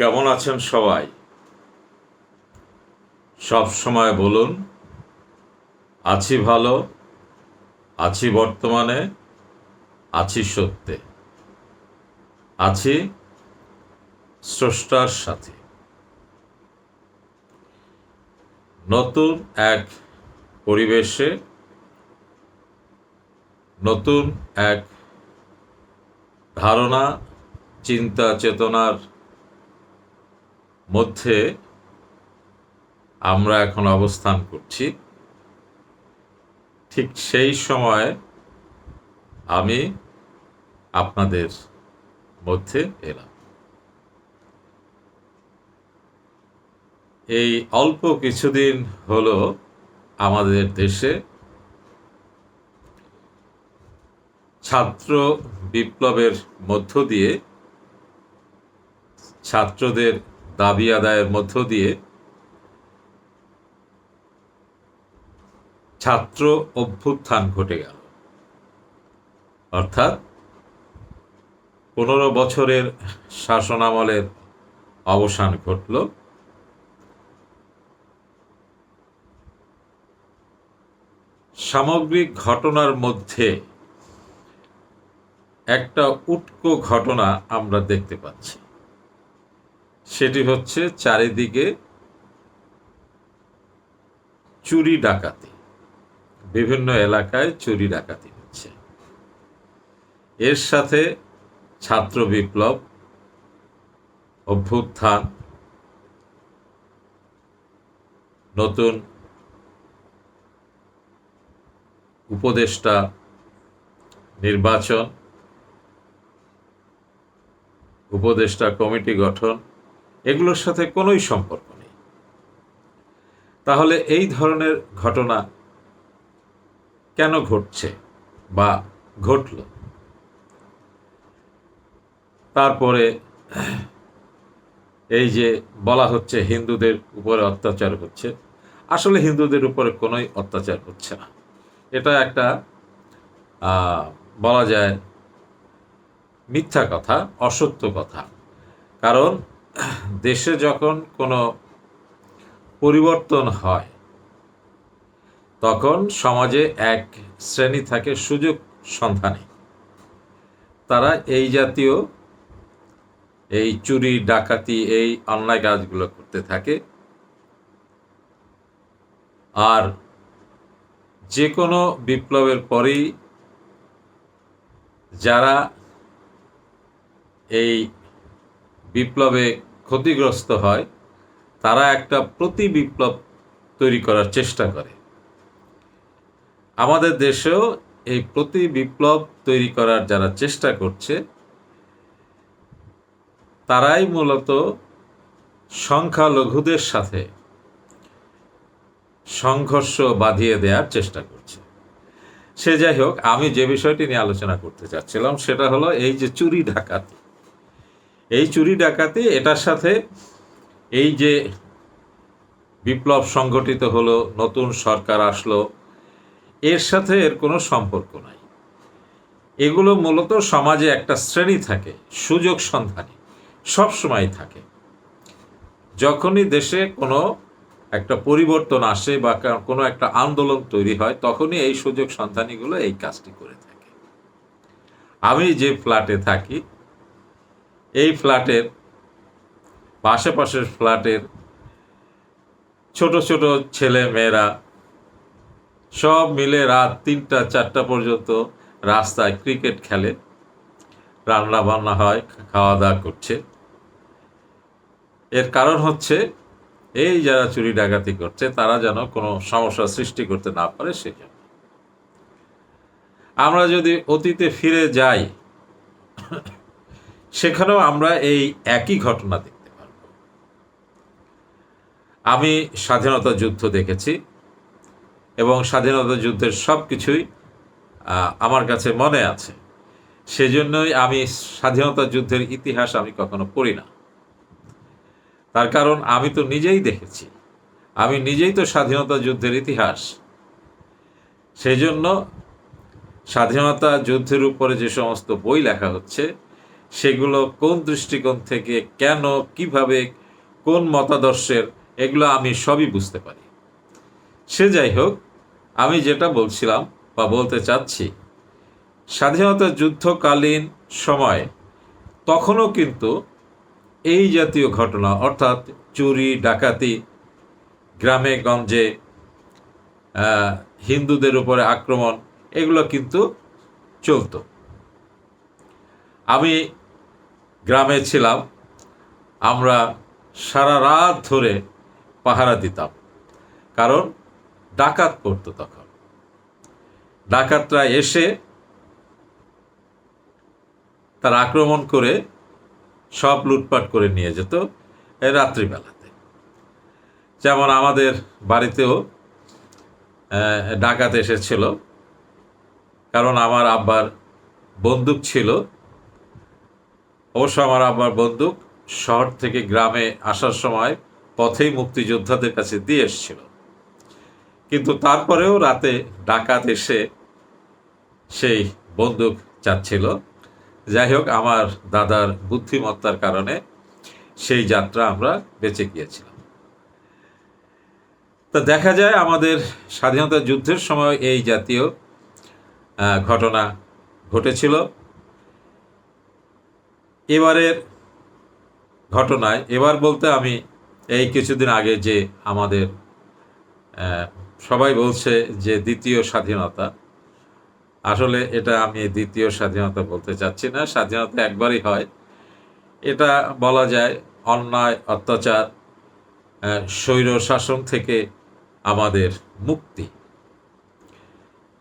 কেমন আছেন সবাই? সব সময় বলুন, আছি ভালো, আছি বর্তমানে, আছি সত্যে, আছি স্রষ্টার সাথে। নতুন এক পরিবেশে, নতুন এক ধারণা, চিন্তা, চেতনার মধ্যে আমরা এখন অবস্থান করছি। ঠিক সেই সময় আমি আপনাদের মধ্যে এলাম। এই অল্প কিছুদিন হলো আমাদের দেশে ছাত্র বিপ্লবের মধ্য দিয়ে ছাত্রদের দাবি আদায়ের মধ্য দিয়ে ছাত্র অভ্যুত্থান ঘটে গেল। অর্থাৎ পনেরো বছরের শাসনামলের অবসান ঘটল। সামগ্রিক ঘটনার মধ্যে একটা উটকো ঘটনা আমরা দেখতে পাচ্ছি। সেটি হচ্ছে চারিদিকে চুরি ডাকাতি। বিভিন্ন এলাকায় চুরি ডাকাতি হচ্ছে। এর সাথে ছাত্র বিপ্লব, অভ্যুত্থান, নতুন উপদেষ্টা নির্বাচন, উপদেষ্টা কমিটি গঠন এগুলোর সাথে কোনোই সম্পর্ক নেই। তাহলে এই ধরনের ঘটনা কেন ঘটছে বা ঘটল? তারপরে এই যে বলা হচ্ছে হিন্দুদের উপরে অত্যাচার হচ্ছে, আসলে হিন্দুদের উপরে কোনোই অত্যাচার হচ্ছে না। এটা একটা বলা যায় মিথ্যা কথা, অসত্য কথা। কারণ দেশে যখন কোনো পরিবর্তন হয়, তখন সমাজে এক শ্রেণি থাকে সুযোগ সন্ধানে। তারা এই জাতীয় এই চুরি, ডাকাতি, এই অন্যায় কাজগুলো করতে থাকে। আর যে কোনো বিপ্লবের পরেই যারা এই বিপ্লবে ক্ষতিগ্রস্ত হয়, তারা একটা প্রতি বিপ্লব তৈরি করার চেষ্টা করে। আমাদের দেশেও এই প্রতি বিপ্লব তৈরি করার যারা চেষ্টা করছে, তারাই মূলত সংখ্যালঘুদের সাথে সংঘর্ষ বাঁধিয়ে দেওয়ার চেষ্টা করছে। সে যাই হোক, আমি যে বিষয়টি নিয়ে আলোচনা করতে চাচ্ছিলাম সেটা হলো এই যে চুরি ডাকাতি। এই চুরি ডাকাতি, এটার সাথে এই যে বিপ্লব সংগঠিত হলো, নতুন সরকার আসলো, এর সাথে এর কোনো সম্পর্ক নাই। এগুলো মূলত সমাজে একটা শ্রেণি থাকে, সুযোগ সন্ধানী, সবসময় থাকে। যখনই দেশে কোনো একটা পরিবর্তন আসে বা কোনো একটা আন্দোলন তৈরি হয়, তখনই এই সুযোগ সন্ধানীগুলো এই কাজটি করে থাকে। আমি যে ফ্ল্যাটে থাকি এই ফ্ল্যাটের, আশেপাশের ফ্ল্যাটের ছোট ছোট ছেলে মেয়েরা সব মিলে রাত তিনটা, চারটা পর্যন্ত রাস্তায় ক্রিকেট খেলে রান্না বান্না হয় খাওয়া দাওয়া করছে। এর কারণ হচ্ছে, এই যারা চুরি ডাকাতি করছে, তারা যেন কোনো সমস্যা সৃষ্টি করতে না পারে সেজন্য আমরা যদি অতীতে ফিরে যাই সেখানেও আমরা এই একই ঘটনা দেখতে পারব। আমি স্বাধীনতা যুদ্ধ দেখেছি এবং স্বাধীনতা যুদ্ধের সব কিছুই আমার কাছে মনে আছে। সেজন্যই আমি স্বাধীনতা যুদ্ধের ইতিহাস আমি কখনো পড়ি না। তার কারণ আমি তো নিজেই দেখেছি। আমি নিজেই তো স্বাধীনতা যুদ্ধের ইতিহাস। সেই জন্য স্বাধীনতা যুদ্ধের উপরে যে সমস্ত বই লেখা হচ্ছে সেগুলো কোন দৃষ্টিকোণ থেকে, কেন, কীভাবে, কোন মতাদর্শের, এগুলো আমি সবই বুঝতে পারি। সে যাই হোক, আমি যেটা বলছিলাম বা বলতে চাচ্ছি, স্বাধীনতা যুদ্ধকালীন সময়ে, তখনও কিন্তু এই জাতীয় ঘটনা, অর্থাৎ চুরি, ডাকাতি, গ্রামে গঞ্জে হিন্দুদের উপরে আক্রমণ, এগুলো কিন্তু চলতো। আমি গ্রামে ছিলাম, আমরা সারা রাত ধরে পাহারা দিতাম। কারণ ডাকাত পড়তো তখন। ডাকাতরা এসে তার আক্রমণ করে সব লুটপাট করে নিয়ে যেত রাত্রিবেলাতে। যেমন আমাদের বাড়িতেও ডাকাত এসেছিল। কারণ আমার আব্বার বন্দুক ছিল। অবশ্য আমার আব্বার বন্দুক শহর থেকে গ্রামে আসার সময় পথেই মুক্তিযোদ্ধাদের কাছে দিয়ে এসেছিল। কিন্তু তারপরেও রাতে ডাকাত এসে সেই বন্দুক চাচ্ছিল। যাই হোক, আমার দাদার বুদ্ধিমত্তার কারণে সেই যাত্রা আমরা বেঁচে গিয়েছিলাম। তা দেখা যায় আমাদের স্বাধীনতা যুদ্ধের সময় এই জাতীয় ঘটনা ঘটেছিল। এবারের ঘটনায়, এবার বলতে আমি এই কিছুদিন আগে যে আমাদের সবাই বলছে যে দ্বিতীয় স্বাধীনতা, আসলে এটা আমি দ্বিতীয় স্বাধীনতা বলতে চাচ্ছি না, স্বাধীনতা একবারই হয়। এটা বলা যায় অন্যায়, অত্যাচার স্বৈর শাসন থেকে আমাদের মুক্তি।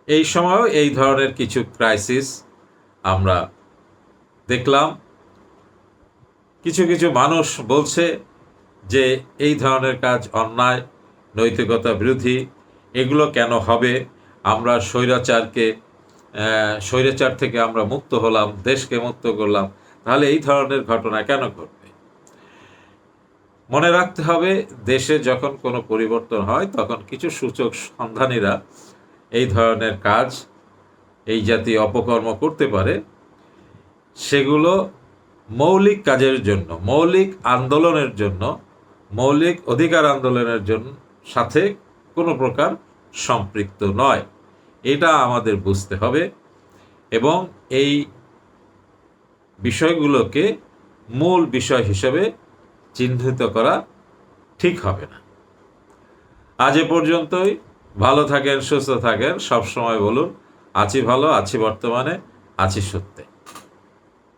এই সময়ও এই ধরনের কিছু ক্রাইসিস আমরা দেখলাম। কিছু কিছু মানুষ বলছে যে এই ধরনের কাজ অন্যায়, নৈতিকতা বিরোধী, এগুলো কেন হবে? আমরা স্বৈরাচারকে স্বৈরাচার থেকে আমরা মুক্ত হলাম, দেশকে মুক্ত করলাম। তাহলে এই ধরনের ঘটনা কেন ঘটবে? মনে রাখতে হবে, দেশে যখন কোনো পরিবর্তন হয়, তখন কিছু সূচক সন্ধানীরা এই ধরনের কাজ, এই জাতীয় অপকর্ম করতে পারে। সেগুলো মৌলিক কাজের জন্য, মৌলিক আন্দোলনের জন্য, মৌলিক অধিকার আন্দোলনের জন্য সাথে কোনো প্রকার সম্পৃক্ত নয়। এটা আমাদের বুঝতে হবে এবং এই বিষয়গুলোকে মূল বিষয় হিসেবে চিহ্নিত করা ঠিক হবে না। আজ এ পর্যন্তই। ভালো থাকেন, সুস্থ থাকেন। সব সময় বলুন, আছি ভালো, আছি বর্তমানে, আছি সত্যে।